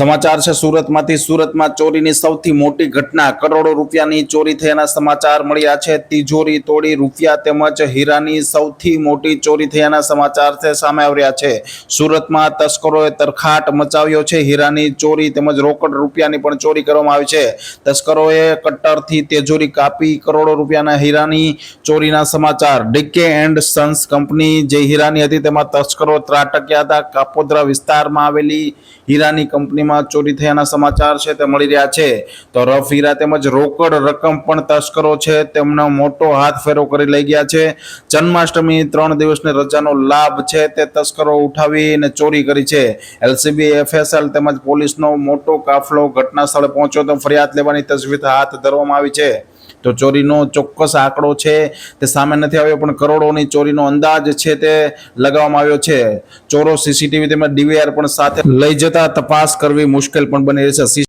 સમાચાર છે, સુરતમાંથી. સુરતમાં ચોરીની સૌથી મોટી ઘટના. કરોડો રૂપિયાની ચોરી થયાના સમાચાર મળ્યા છે. તિજોરી તોડી રૂપિયા તેમજ હીરાની સૌથી મોટી ચોરી થયાના સમાચાર છે, સામે આવ્યા છે. સુરતમાં તસ્કરોએ તરખાટ મચાવ્યો છે. હીરાની ચોરી તેમજ રોકડ રૂપિયાની પણ ચોરી કરવામાં આવી છે. તસ્કરોએ કટ્ટરથી તેજોરી કાપી કરોડો રૂપિયાના હીરાની ચોરીના સમાચાર. ડીકે એન્ડ સન્સ કંપની જે હીરાની હતી, તેમાં તસ્કરો ત્રાટક્યા હતા. કાપોદ્રા વિસ્તારમાં આવેલી હીરાની કંપનીમાં ચોરી થયાના સમાચાર છે તે મળી રહ્યા છે. તો રફ હીરા તેમજ રોકડ રકમ પણ તસ્કરો છે. તેમનો મોટો હાથ ફેરો કરી લઈ ગયા છે. જન્માષ્ટમી ત્રણ દિવસની રજાનો લાભ છે તે તસ્કરો ઉઠાવીને ચોરી કરી છે. એલસીબી, એફએસએલ તેમજ પોલીસનો મોટો કાફલો ઘટના સ્થળે પહોંચ્યો તો ફરિયાદ લેવાની તજવીજ હાથ ધરવામાં આવી છે. તો ચોરીનો ચોક્કસ આંકડો છે, તે સામે નથી આવ્યો, પણ કરોડોની ચોરીનો અંદાજ છે તે લગાવવામાં આવ્યો છે. ચોરો સીસીટીવી તેમજ ડીવીઆર પણ સાથે લઈ જતા તપાસ કરવી મુશ્કેલ પણ બની રહી છે.